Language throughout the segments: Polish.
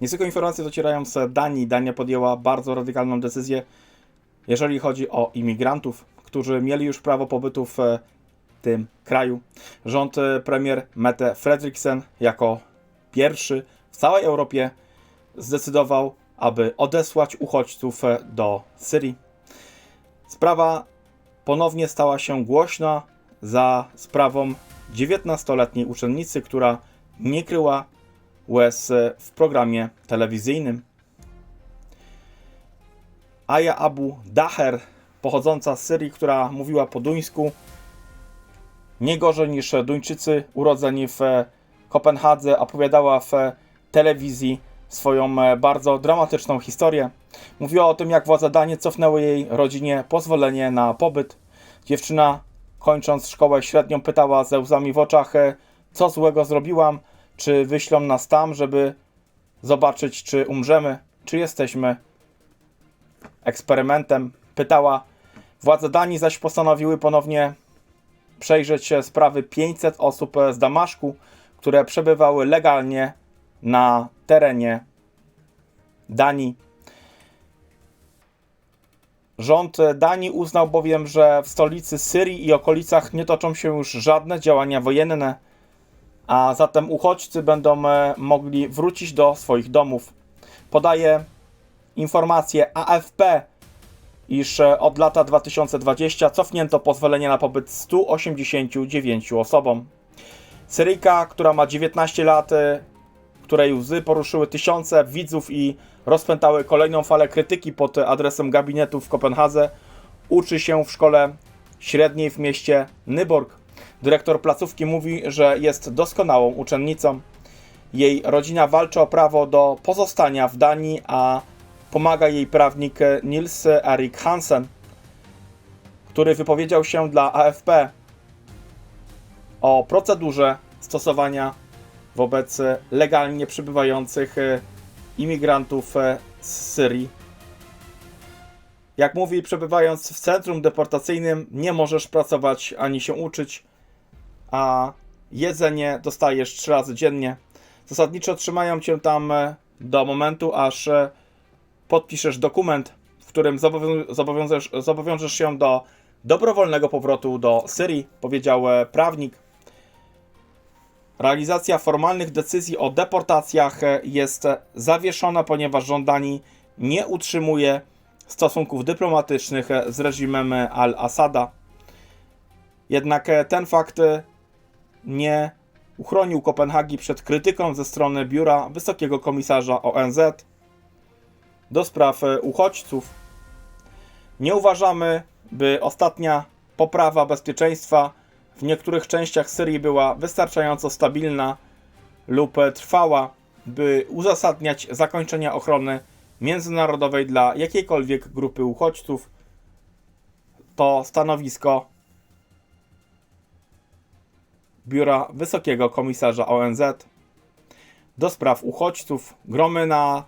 Niezwykłe informacje docierają z Danii. Dania podjęła bardzo radykalną decyzję, jeżeli chodzi o imigrantów, którzy mieli już prawo pobytu w e, tym kraju. Rząd e, premier Mette Frederiksen jako pierwszy w całej Europie zdecydował, aby odesłać uchodźców e, do Syrii. Sprawa ponownie stała się głośna za sprawą 19-letniej uczennicy, która nie kryła łez e, w programie telewizyjnym. Aya Abu Daher, pochodząca z Syrii, która mówiła po duńsku, nie gorzej niż Duńczycy urodzeni w e, Kopenhadze, opowiadała w e, telewizji swoją e, bardzo dramatyczną historię. Mówiła o tym, jak władze Danii cofnęły jej rodzinie pozwolenie na pobyt. Dziewczyna, kończąc szkołę średnią, pytała ze łzami w oczach, e, co złego zrobiłam, czy wyślą nas tam, żeby zobaczyć, czy umrzemy, czy jesteśmy eksperymentem. Pytała. Władze Danii zaś postanowiły ponownie przejrzeć się sprawy 500 osób z Damaszku, które przebywały legalnie na terenie Danii. Rząd Danii uznał bowiem, że w stolicy Syrii i okolicach nie toczą się już żadne działania wojenne, a zatem uchodźcy będą e, mogli wrócić do swoich domów. Podaje informację AFP, iż e, od lata 2020 cofnięto pozwolenie na pobyt 189 osobom. Syryjka, która ma 19 lat, e, której łzy poruszyły tysiące widzów i rozpętały kolejną falę krytyki pod adresem gabinetu w Kopenhadze, uczy się w szkole średniej w mieście Nyborg. Dyrektor placówki mówi, że jest doskonałą uczennicą. Jej rodzina walczy o prawo do pozostania w Danii, a pomaga jej prawnik Nils Erik Hansen, który wypowiedział się dla AFP o procedurze stosowania wobec legalnie przybywających e, imigrantów e, z Syrii. Jak mówi, przebywając w centrum deportacyjnym, nie możesz pracować ani się uczyć, a jedzenie dostajesz trzy razy dziennie. Zasadniczo trzymają cię tam e, do momentu, aż e, podpiszesz dokument, w którym zobowią- zobowiążesz, zobowiążesz się do dobrowolnego powrotu do Syrii, powiedział e, prawnik. Realizacja formalnych decyzji o deportacjach jest zawieszona, ponieważ żądani nie utrzymuje stosunków dyplomatycznych z reżimem al-Assada. Jednak ten fakt nie uchronił Kopenhagi przed krytyką ze strony biura Wysokiego Komisarza ONZ do spraw e, uchodźców. Nie uważamy, by ostatnia poprawa bezpieczeństwa w niektórych częściach Syrii była wystarczająco stabilna lub e, trwała, by uzasadniać zakończenie ochrony międzynarodowej dla jakiejkolwiek grupy uchodźców. To stanowisko Biura Wysokiego Komisarza ONZ do spraw uchodźców. Gromy na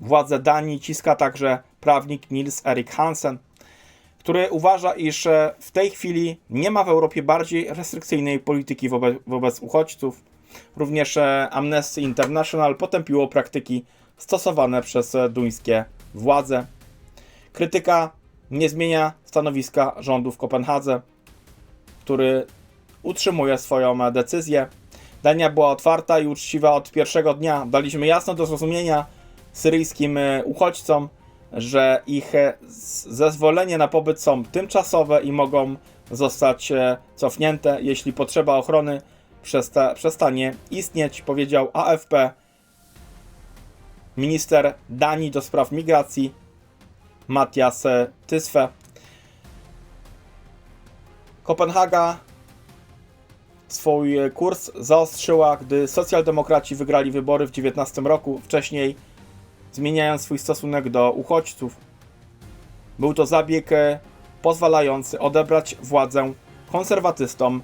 władze Danii ciska także prawnik Nils Erik Hansen, który uważa, iż e, w tej chwili nie ma w Europie bardziej restrykcyjnej polityki wobec, wobec uchodźców. Również e, Amnesty International potępiło praktyki stosowane przez e, duńskie władze. Krytyka nie zmienia stanowiska rządu w Kopenhadze, który utrzymuje swoją e, decyzję. Dania była otwarta i uczciwa od pierwszego dnia. Daliśmy jasno do zrozumienia syryjskim e, uchodźcom, że ich e, zezwolenie na pobyt są tymczasowe i mogą zostać cofnięte, jeśli potrzeba ochrony przesta- przestanie istnieć, powiedział AFP minister Danii do spraw migracji Matias Tysfe. Kopenhaga swój kurs zaostrzyła, gdy socjaldemokraci wygrali wybory w 19 roku. Wcześniej zmieniając swój stosunek do uchodźców. Był to zabieg e, pozwalający odebrać władzę konserwatystom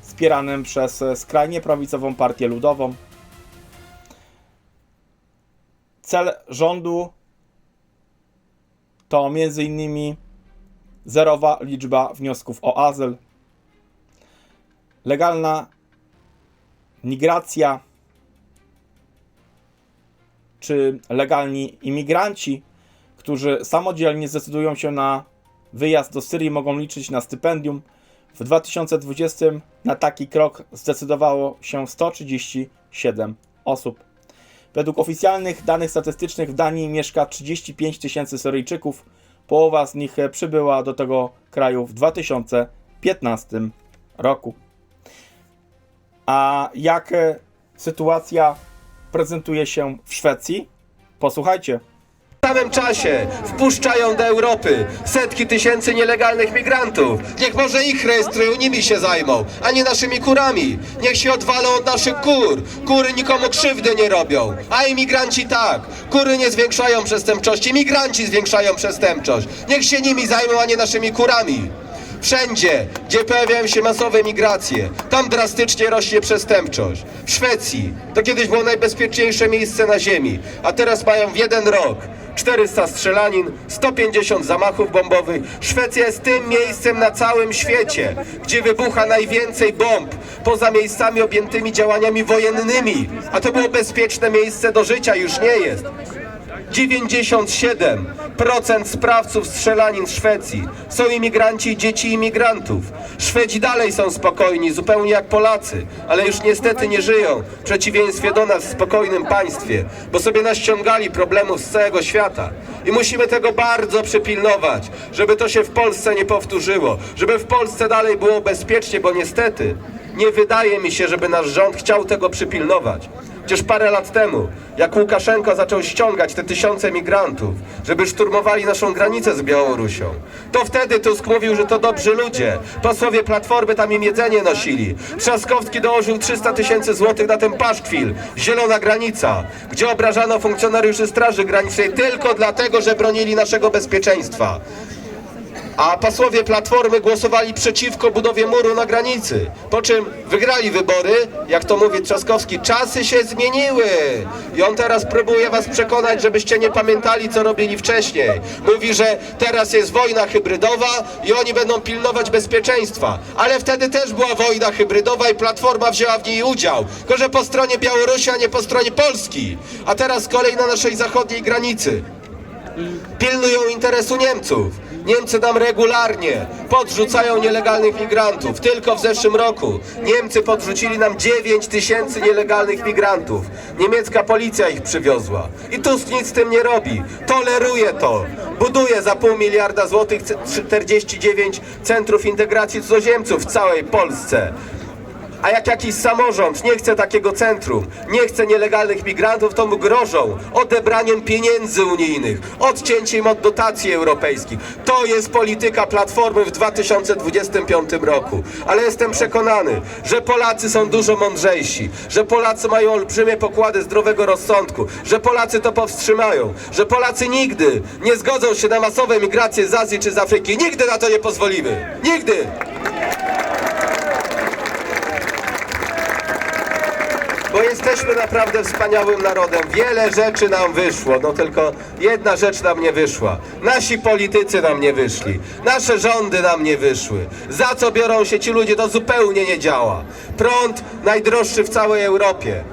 wspieranym przez e, skrajnie prawicową partię ludową. Cel rządu to m.in. zerowa liczba wniosków o azyl, legalna migracja czy legalni imigranci, którzy samodzielnie zdecydują się na wyjazd do Syrii, mogą liczyć na stypendium. W 2020 na taki krok zdecydowało się 137 osób. Według oficjalnych danych statystycznych w Danii mieszka 35 tysięcy Syryjczyków. Połowa z nich przybyła do tego kraju w 2015 roku. A jak e, sytuacja prezentuje się w Szwecji? Posłuchajcie. W samym czasie wpuszczają do Europy setki tysięcy nielegalnych migrantów. Niech może ich rejestrują, nimi się zajmą, a nie naszymi kurami. Niech się odwalą od naszych kur. Kury nikomu krzywdy nie robią, a imigranci tak. Kury nie zwiększają przestępczości, migranci zwiększają przestępczość. Niech się nimi zajmą, a nie naszymi kurami. Wszędzie, gdzie pojawiają się masowe migracje, tam drastycznie rośnie przestępczość. W Szwecji to kiedyś było najbezpieczniejsze miejsce na ziemi, a teraz mają w jeden rok 400 strzelanin, 150 zamachów bombowych. Szwecja jest tym miejscem na całym świecie, gdzie wybucha najwięcej bomb, poza miejscami objętymi działaniami wojennymi. A to było bezpieczne miejsce do życia, już nie jest. 97% sprawców strzelanin w Szwecji są imigranci i dzieci imigrantów. Szwedzi dalej są spokojni, zupełnie jak Polacy, ale już niestety nie żyją, w przeciwieństwie do nas, w spokojnym państwie, bo sobie naściągali problemów z całego świata. I musimy tego bardzo przypilnować, żeby to się w Polsce nie powtórzyło, żeby w Polsce dalej było bezpiecznie, bo niestety nie wydaje mi się, żeby nasz rząd chciał tego przypilnować. Przecież parę lat temu, jak Łukaszenko zaczął ściągać te tysiące migrantów, żeby szturmowali naszą granicę z Białorusią, to wtedy Tusk mówił, że to dobrzy ludzie. Posłowie Platformy tam im jedzenie nosili. Trzaskowski dołożył 300 tysięcy złotych na ten paszkwil, zielona granica, gdzie obrażano funkcjonariuszy Straży Granicznej tylko dlatego, że bronili naszego bezpieczeństwa. A posłowie Platformy głosowali przeciwko budowie muru na granicy. Po czym wygrali wybory, jak to mówi Trzaskowski, czasy się zmieniły. I on teraz próbuje was przekonać, żebyście nie pamiętali, co robili wcześniej. Mówi, że teraz jest wojna hybrydowa i oni będą pilnować bezpieczeństwa. Ale wtedy też była wojna hybrydowa i Platforma wzięła w niej udział. Tylko, że po stronie Białorusi, a nie po stronie Polski. A teraz kolej na naszej zachodniej granicy pilnują interesu Niemców. Niemcy nam regularnie podrzucają nielegalnych migrantów. Tylko w zeszłym roku Niemcy podrzucili nam 9 tysięcy nielegalnych migrantów. Niemiecka policja ich przywiozła. I Tusk nic z tym nie robi. Toleruje to. Buduje za pół miliarda złotych c- 49 centrów integracji cudzoziemców w całej Polsce. A jak jakiś samorząd nie chce takiego centrum, nie chce nielegalnych migrantów, to mu grożą odebraniem pieniędzy unijnych, odcięciem od dotacji europejskich. To jest polityka Platformy w 2025 roku. Ale jestem przekonany, że Polacy są dużo mądrzejsi, że Polacy mają olbrzymie pokłady zdrowego rozsądku, że Polacy to powstrzymają, że Polacy nigdy nie zgodzą się na masowe migracje z Azji czy z Afryki. Nigdy na to nie pozwolimy. Nigdy! Bo jesteśmy naprawdę wspaniałym narodem. Wiele rzeczy nam wyszło, no tylko jedna rzecz nam nie wyszła. Nasi politycy nam nie wyszli. Nasze rządy nam nie wyszły. Za co biorą się ci ludzie, to zupełnie nie działa. Prąd najdroższy w całej Europie.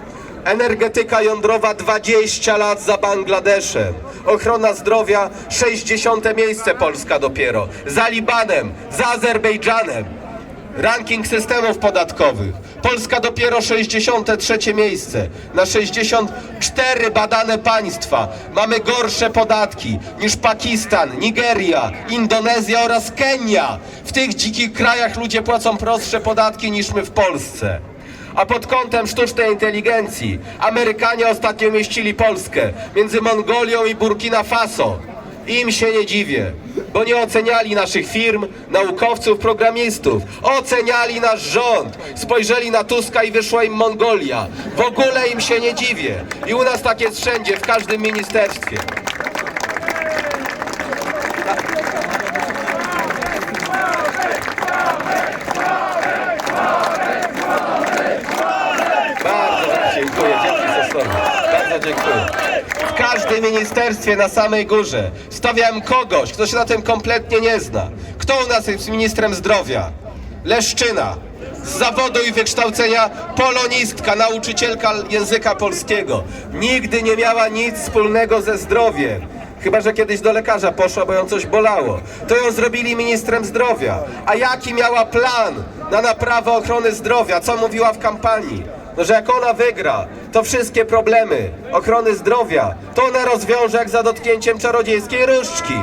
Energetyka jądrowa 20 lat za Bangladeszem. Ochrona zdrowia 60 miejsce Polska dopiero. Za Libanem, za Azerbejdżanem. Ranking systemów podatkowych. Polska dopiero 63 miejsce. Na 64 badane państwa mamy gorsze podatki niż Pakistan, Nigeria, Indonezja oraz Kenia. W tych dzikich krajach ludzie płacą prostsze podatki niż my w Polsce. A pod kątem sztucznej inteligencji Amerykanie ostatnio mieścili Polskę między Mongolią i Burkina Faso. Im się nie dziwię, bo nie oceniali naszych firm, naukowców, programistów. Oceniali nasz rząd. Spojrzeli na Tuska i wyszła im Mongolia. W ogóle im się nie dziwię. I u nas tak jest wszędzie, w każdym ministerstwie. Bardzo dziękuję, dzięki za słowo. Bardzo dziękuję. W każdym ministerstwie na samej górze stawiałem kogoś, kto się na tym kompletnie nie zna. Kto u nas jest ministrem zdrowia? Leszczyna. z zawodu i wykształcenia polonistka, nauczycielka języka polskiego. Nigdy nie miała nic wspólnego ze zdrowiem. Chyba, że kiedyś do lekarza poszła, bo ją coś bolało. To ją zrobili ministrem zdrowia. A jaki miała plan na naprawę ochrony zdrowia? Co mówiła w kampanii? No, że jak ona wygra, to wszystkie problemy ochrony zdrowia, to ona rozwiąże jak za dotknięciem czarodziejskiej różdżki.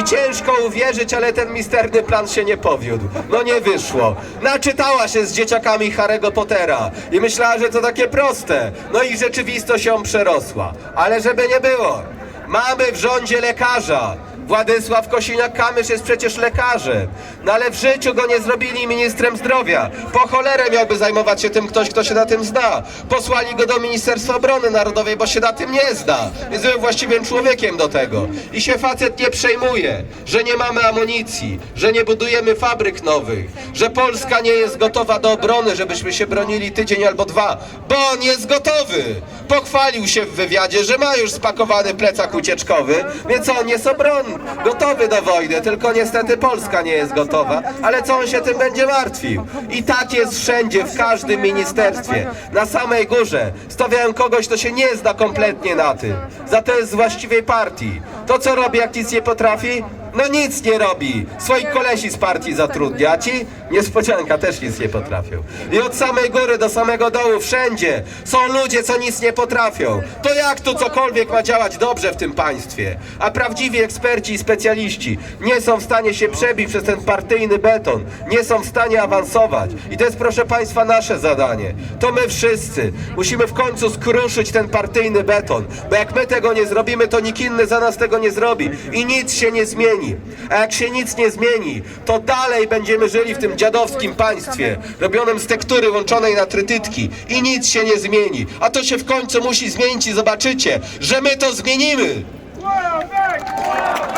I ciężko uwierzyć, ale ten misterny plan się nie powiódł. No nie wyszło. Naczytała się z dzieciakami Harry'ego Pottera i myślała, że to takie proste. No i rzeczywistość ją przerosła. Ale żeby nie było, mamy w rządzie lekarza. Władysław Kosiniak-Kamysz jest przecież lekarzem, no ale w życiu go nie zrobili ministrem zdrowia. Po cholerę miałby zajmować się tym ktoś, kto się na tym zna. Posłali go do Ministerstwa Obrony Narodowej, bo się na tym nie zna. Jest był właściwym człowiekiem do tego. I się facet nie przejmuje, że nie mamy amunicji, że nie budujemy fabryk nowych, że Polska nie jest gotowa do obrony, żebyśmy się bronili tydzień albo dwa, bo on jest gotowy. Pochwalił się w wywiadzie, że ma już spakowany plecak ucieczkowy, więc on jest obronny, gotowy do wojny, tylko niestety Polska nie jest gotowa. Ale co on się tym będzie martwił? I tak jest wszędzie, w każdym ministerstwie. Na samej górze stawiają kogoś, kto się nie zna kompletnie na tym. Za to jest z właściwej partii. To co robi, jak nic nie potrafi? No nic nie robi. Swoich kolesi z partii zatrudnia, ci niespodzianka też nic nie potrafią. I od samej góry do samego dołu, wszędzie są ludzie, co nic nie potrafią. To jak tu cokolwiek ma działać dobrze w tym państwie? A prawdziwi eksperci i specjaliści nie są w stanie się przebić przez ten partyjny beton, nie są w stanie awansować. I to jest, proszę państwa, nasze zadanie. To my wszyscy musimy w końcu skruszyć ten partyjny beton, bo jak my tego nie zrobimy, to nikt inny za nas tego nie zrobi i nic się nie zmieni. A jak się nic nie zmieni, to dalej będziemy żyli w tym dziadowskim państwie, robionym z tektury łączonej na trytytki i nic się nie zmieni. A to się w końcu musi zmienić i zobaczycie, że my to zmienimy! Tak,